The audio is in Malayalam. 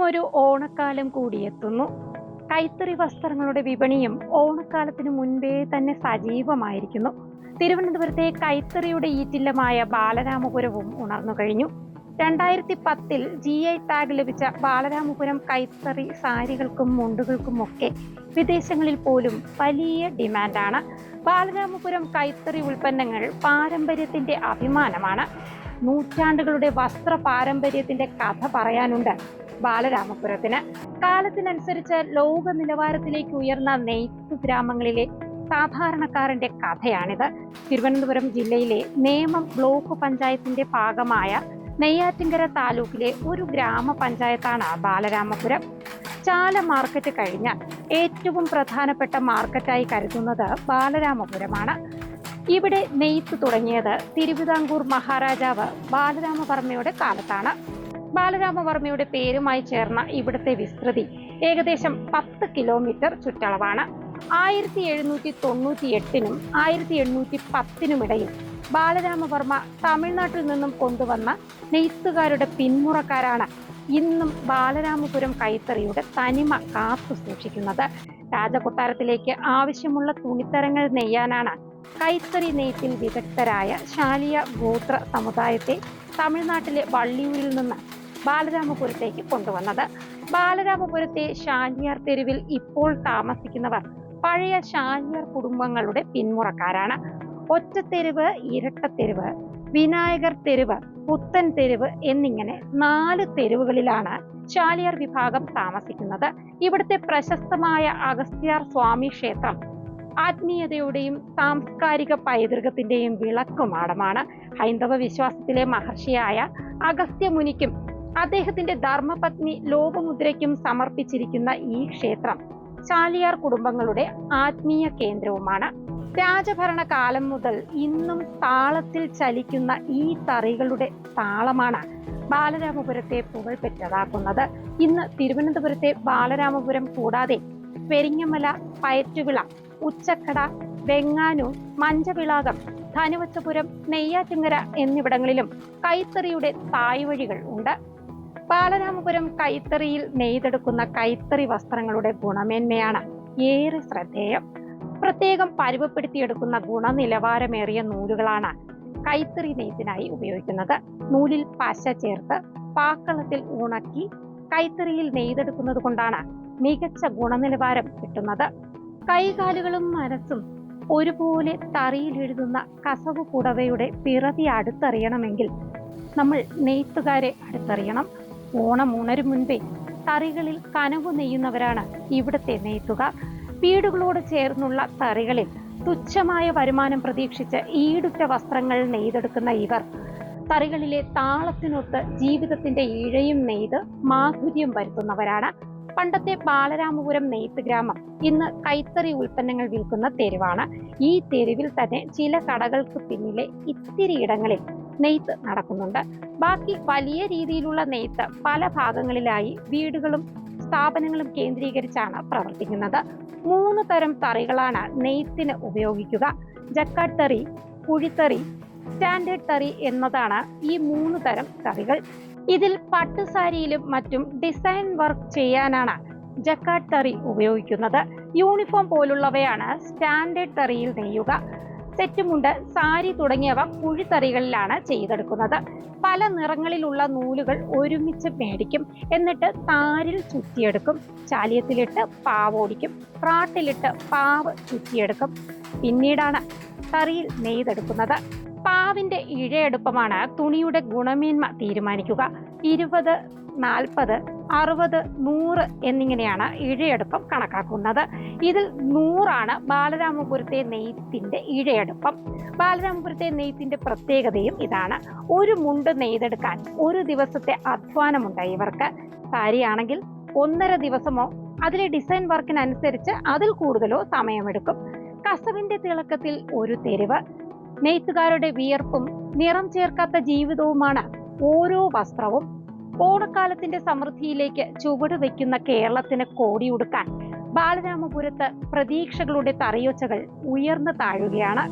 ഒരു ഓണക്കാലം കൂടിയെത്തുന്നു കൈത്തറി വസ്ത്രങ്ങളുടെ വിപണിയും ഓണക്കാലത്തിന് മുൻപേ തന്നെ സജീവമായിരിക്കുന്നു. തിരുവനന്തപുരത്തെ കൈത്തറിയുടെ ഈറ്റില്ലമായ ബാലരാമപുരവും ഉണർന്നു കഴിഞ്ഞു. രണ്ടായിരത്തി പത്തിൽ ജി ഐ ടാഗ് ലഭിച്ച ബാലരാമപുരം കൈത്തറി സാരികൾക്കും മുണ്ടുകൾക്കുമൊക്കെ വിദേശങ്ങളിൽ പോലും വലിയ ഡിമാൻഡാണ്. ബാലരാമപുരം കൈത്തറി ഉൽപ്പന്നങ്ങൾ പാരമ്പര്യത്തിന്റെ അഭിമാനമാണ്. നൂറ്റാണ്ടുകളുടെ വസ്ത്ര പാരമ്പര്യത്തിന്റെ കഥ പറയാനുണ്ട്. ബാലരാമപുരത്തിന്. കാലത്തിനനുസരിച്ച് ലോക നിലവാരത്തിലേക്ക് ഉയർന്ന നെയ്ത്തു ഗ്രാമങ്ങളിലെ സാധാരണക്കാരന്റെ കഥയാണിത്. തിരുവനന്തപുരം ജില്ലയിലെ നേമം ബ്ലോക്ക് പഞ്ചായത്തിന്റെ ഭാഗമായ നെയ്യാറ്റിങ്കര താലൂക്കിലെ ഒരു ഗ്രാമപഞ്ചായത്താണ് ബാലരാമപുരം. ചാല മാർക്കറ്റ് കഴിഞ്ഞാൽ ഏറ്റവും പ്രധാനപ്പെട്ട മാർക്കറ്റായി കരുതുന്നത് ബാലരാമപുരമാണ്. ഇവിടെ നെയ്ത്ത് തുടങ്ങിയത് തിരുവിതാംകൂർ മഹാരാജാവ് ബാലരാമവർമ്മയുടെ കാലത്താണ്. ബാലരാമവർമ്മയുടെ പേരുമായി ചേർന്ന ഇവിടുത്തെ വിസ്തൃതി ഏകദേശം പത്ത് കിലോമീറ്റർ ചുറ്റളവാണ്. ആയിരത്തി എഴുന്നൂറ്റി തൊണ്ണൂറ്റി എട്ടിനും ആയിരത്തി എണ്ണൂറ്റി പത്തിനും ഇടയിൽ ബാലരാമവർമ്മ തമിഴ്നാട്ടിൽ നിന്നും കൊണ്ടുവന്ന നെയ്ത്തുകാരുടെ പിന്മുറക്കാരാണ് ഇന്നും ബാലരാമപുരം കൈത്തറിയുടെ തനിമ കാത്തു സൂക്ഷിക്കുന്നത്. രാജകൊട്ടാരത്തിലേക്ക് ആവശ്യമുള്ള തുണിത്തരങ്ങൾ നെയ്യാനാണ് കൈത്തറി നെയ്ത്തിൽ വിദഗ്ധരായ ശാലിയ ഗോത്ര സമുദായത്തെ തമിഴ്നാട്ടിലെ വള്ളിയൂരിൽ നിന്ന് ബാലരാമപുരത്തേക്ക് കൊണ്ടുവന്നത്. ബാലരാമപുരത്തെ ഷാനിയാർ തെരുവിൽ ഇപ്പോൾ താമസിക്കുന്നവർ പഴയ ഷാനിയാർ കുടുംബങ്ങളുടെ പിന്മുറക്കാരാണ്. ഒറ്റത്തെരുവ് ഇരട്ടത്തെരുവ് വിനായകർ തെരുവ് പുത്തൻ തെരുവ് എന്നിങ്ങനെ നാല് തെരുവുകളിലാണ് ശാലിയാർ വിഭാഗം താമസിക്കുന്നത്. ഇവിടുത്തെ പ്രശസ്തമായ അഗസ്ത്യാർ സ്വാമി ക്ഷേത്രം ആത്മീയതയുടെയും സാംസ്കാരിക പൈതൃകത്തിന്റെയും വിളക്കുമാടമാണ് ഹൈന്ദവ വിശ്വാസത്തിലെ മഹർഷിയായ അഗസ്ത്യ മുനിക്കും അദ്ദേഹത്തിന്റെ ധർമ്മപത്നി ലോകമുദ്രയ്ക്കും സമർപ്പിച്ചിരിക്കുന്ന ഈ ക്ഷേത്രം ചാലിയാർ കുടുംബങ്ങളുടെ ആത്മീയ കേന്ദ്രവുമാണ്. രാജഭരണ കാലം മുതൽ ഇന്നും താളത്തിൽ ചലിക്കുന്ന ഈ തറികളുടെ താളമാണ് ബാലരാമപുരത്തെ പുകഴ്പെറ്റതാക്കുന്നത് ഇന്ന് തിരുവനന്തപുരത്തെ ബാലരാമപുരം കൂടാതെ പെരിങ്ങമല പയറ്റുവിള ഉച്ചക്കട വെങ്ങാനൂർ മഞ്ചവിളാകം ധനുവച്ചപുരം നെയ്യാറ്റിങ്ങര എന്നിവിടങ്ങളിലും കൈത്തറിയുടെ തായ്വഴികൾ ഉണ്ട്. ബാലരാമപുരം കൈത്തറിയിൽ നെയ്തെടുക്കുന്ന കൈത്തറി വസ്ത്രങ്ങളുടെ ഗുണമേന്മയാണ് ഏറെ ശ്രദ്ധേയം. പ്രത്യേകം പരുവപ്പെടുത്തിയെടുക്കുന്ന ഗുണനിലവാരമേറിയ നൂലുകളാണ് കൈത്തറി നെയ്ത്തിനായി ഉപയോഗിക്കുന്നത്. നൂലിൽ പശ ചേർത്ത് പാക്കളത്തിൽ ഉണക്കി കൈത്തറിയിൽ നെയ്തെടുക്കുന്നത് കൊണ്ടാണ് മികച്ച ഗുണനിലവാരം കിട്ടുന്നത്. കൈകാലുകളും മനസ്സും ഒരുപോലെ തറിയിൽ എഴുതുന്ന കസവ് പുടവയുടെ പിറവി അടുത്തറിയണമെങ്കിൽ നമ്മൾ നെയ്ത്തുകാരെ അടുത്തറിയണം. ഓണം ഉണരും മുൻപേ തറികളിൽ കനവ് നെയ്യുന്നവരാണ് ഇവിടുത്തെ നെയ്ത്തുകാർ. വീടുകളോട് ചേർന്നുള്ള തറികളിൽ തുച്ഛമായ വരുമാനം പ്രതീക്ഷിച്ച് ഈടുറ്റ വസ്ത്രങ്ങൾ നെയ്തെടുക്കുന്ന ഇവർ. തറികളിലെ താളത്തിനൊത്ത് ജീവിതത്തിന്റെ ഇഴയും നെയ്ത് മാധുര്യം വരുത്തുന്നവരാണ്. പണ്ടത്തെ ബാലരാമപുരം നെയ്ത്ത് ഗ്രാമം ഇന്ന് കൈത്തറി ഉൽപ്പന്നങ്ങൾ വിൽക്കുന്ന തെരുവാണ്. ഈ തെരുവിൽ തന്നെ ചില കടകൾക്ക് പിന്നിലെ ഇത്തിരി ഇടങ്ങളിൽ നെയ്ത്ത് നടക്കുന്നുണ്ട്. ബാക്കി വലിയ രീതിയിലുള്ള നെയ്ത്ത് പല ഭാഗങ്ങളിലായി വീടുകളും സ്ഥാപനങ്ങളും കേന്ദ്രീകരിച്ചാണ് പ്രവർത്തിക്കുന്നത്. മൂന്ന് തരം തറികളാണ് നെയ്ത്തിന് ഉപയോഗിക്കുക. ജക്കാട്ട് തറി കുഴിത്തറി സ്റ്റാൻഡേർഡ് തറി എന്നതാണ് ഈ മൂന്ന് തരം തറികൾ. ഇതിൽ പട്ടുസാരിയിലും മറ്റും ഡിസൈൻ വർക്ക് ചെയ്യാനാണ് ജക്കാട്ട് തറി ഉപയോഗിക്കുന്നത്. യൂണിഫോം പോലുള്ളവയാണ് സ്റ്റാൻഡേർഡ് തറിയിൽ നെയ്യുക. സെറ്റുമുണ്ട് സാരി തുടങ്ങിയവ കുഴിത്തറികളിലാണ് ചെയ്തെടുക്കുന്നത്. പല നിറങ്ങളിലുള്ള നൂലുകൾ ഒരുമിച്ച് മേടിക്കും എന്നിട്ട് താരിൽ ചുറ്റിയെടുക്കും. ചാലിയത്തിലിട്ട് പാവോടിക്കും പ്രാട്ടിലിട്ട് പാവ് ചുറ്റിയെടുക്കും. പിന്നീടാണ് തറിയിൽ നെയ്തെടുക്കുന്നത്. പാവിന്റെ ഇഴയെടുപ്പമാണ് തുണിയുടെ ഗുണമേന്മ തീരുമാനിക്കുക. ഇരുപത് നാൽപ്പത് അറുപത് നൂറ് എന്നിങ്ങനെയാണ് ഇഴയെടുപ്പം കണക്കാക്കുന്നത്. ഇതിൽ നൂറാണ് ബാലരാമപുരത്തെ നെയ്ത്തിന്റെ ഇഴയെടുപ്പം. ബാലരാമപുരത്തെ നെയ്ത്തിന്റെ പ്രത്യേകതയും ഇതാണ്. ഒരു മുണ്ട് നെയ്തെടുക്കാൻ ഒരു ദിവസത്തെ അധ്വാനമുണ്ട് ഇവർക്ക്. സാരിയാണെങ്കിൽ ഒന്നര ദിവസമോ അതിലെ ഡിസൈൻ വർക്കിനനുസരിച്ച് അതിൽ കൂടുതലോ സമയമെടുക്കും. കസവിന്റെ തിളക്കത്തിൽ ഒരു തെരുവ്. നെയ്ത്തുകാരുടെ വിയർപ്പും നിറം ചേർക്കാത്ത ജീവിതവുമാണ് ഓരോ വസ്ത്രവും. ഓണക്കാലത്തിന്റെ സമൃദ്ധിയിലേക്ക് ചുവട് വയ്ക്കുന്ന കേരളത്തിന് കോടിയുടുക്കാൻ ബാലരാമപുരത്ത് പ്രതീക്ഷകളുടെ തറയോച്ചകൾ ഉയർന്നു താഴുകയാണ്.